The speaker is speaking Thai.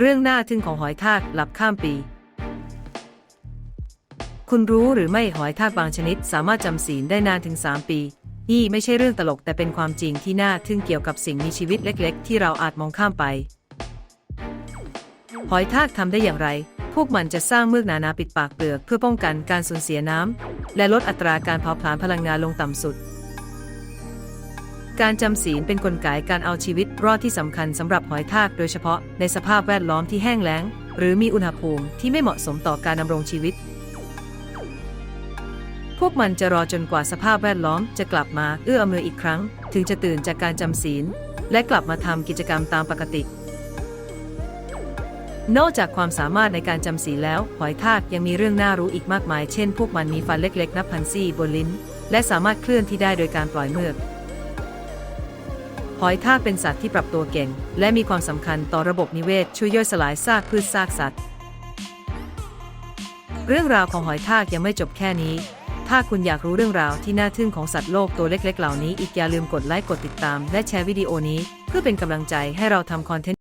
เรื่องน่าทึ่งของหอยทากหลับข้ามปี คุณรู้หรือไม่หอยทากบางชนิด สามารถจำศีลได้นานถึง 3 ปี นี่ไม่ใช่เรื่องตลกแต่เป็นความจริงที่น่าทึ่งเกี่ยวกับสิ่งมีชีวิตเล็ก ๆ ที่เราอาจมองข้ามไป หอยทากทำได้อย่างไร พวกมันจะสร้างเมือกหนาๆปิดปากเปลือก เพื่อป้องกันการสูญเสียน้ำและลดอัตราการเผาผลาญพลังงานลงต่ำสุด การจำศีลเป็นนกลไกการเอาชีวิตรอดที่สำคัญสำหรับหอยทากโดยเฉพาะในสภาพแวดล้อมที่แห้งแล้ง หรือมีอุณหภูมิที่ไม่เหมาะสมต่อการดำรงชีวิต พวกมันจะรอจนกว่าสภาพแวดล้อมจะกลับมาเอื้ออำนวยอีกครั้ง ถึงจะตื่นจากการจำศีล และกลับมาทำกิจกรรมตามปกติ นอกจากความสามารถในการจำศีลแล้ว หอยทากยังมีเรื่องน่ารู้อีกมากมาย เช่น พวกมันมีฟันเล็กๆ นับพันซี่บนลิ้น และสามารถเคลื่อนที่ได้โดยการปล่อยเมือก อยทากเป็นสัตว์ที่ปรับตัวเก่ง และมีความสำคัญต่อระบบนิเวศช่วยย่อยสลายซากพืชซากสัตว์ เรื่องราวของหอยทากยังไม่จบแค่นี้ ถ้าคุณอยากรู้เรื่องราวที่น่าทึ่งของสัตว์โลกตัวเล็กๆ เหล่านี้อีกอย่าลืมกดไลค์กดติดตาม และแชร์วิดีโอนี้ เพื่อเป็นกำลังใจให้เราทำคอนเทนต์